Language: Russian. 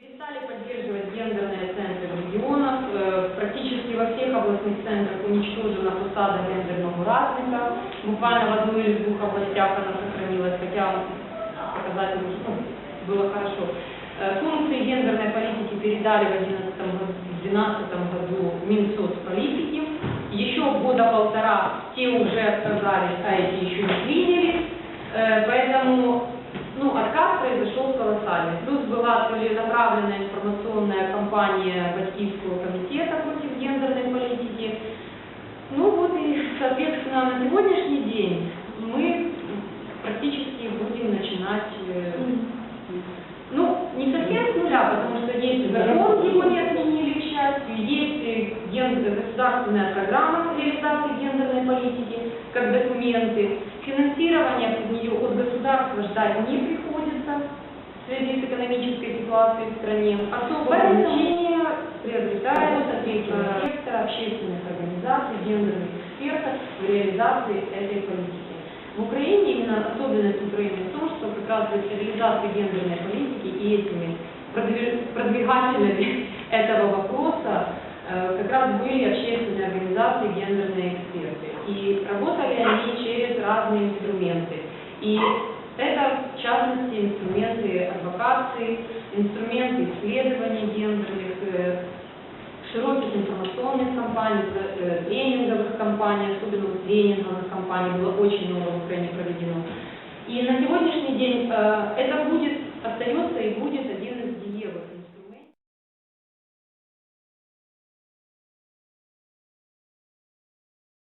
Перестали поддерживать гендерные центры в регионах. Э, Практически во всех областных центрах уничтожена фасада гендерного праздника. Буквально в одной или двух областях она сохранилась, хотя показатель ну, было хорошо. Э, Функции гендерной политики передали в 2011 году Минсоцполитики. Еще года полтора те уже отказались, а эти еще не приняли. Э, Поэтому отказ произошел колоссальный. Плюс была целенаправленная информационная кампания Батькивского комитета против гендерной политики. Ну вот и, соответственно, на сегодняшний день государственная программа реализации гендерной политики, как документы. Финансирование под нее от государства ждать не приходится в связи с экономической ситуацией в стране. Особое значение приобретает э, сектор общественных организаций, гендерных экспертов в реализации этой политики. В Украине именно особенность Украины в том, что как раз для реализации гендерной политики и этими продвигателями этого вопроса э, как раз были общественные организации, гендерные эксперты. И работали они через разные инструменты. И это, в частности, инструменты адвокации, инструменты исследования гендерных, э, широких информационных кампаний, э, тренинговых кампаний, особенно тренинговых кампаний было очень много в Украине проведено. И на сегодняшний день э, это будет, остается и будет один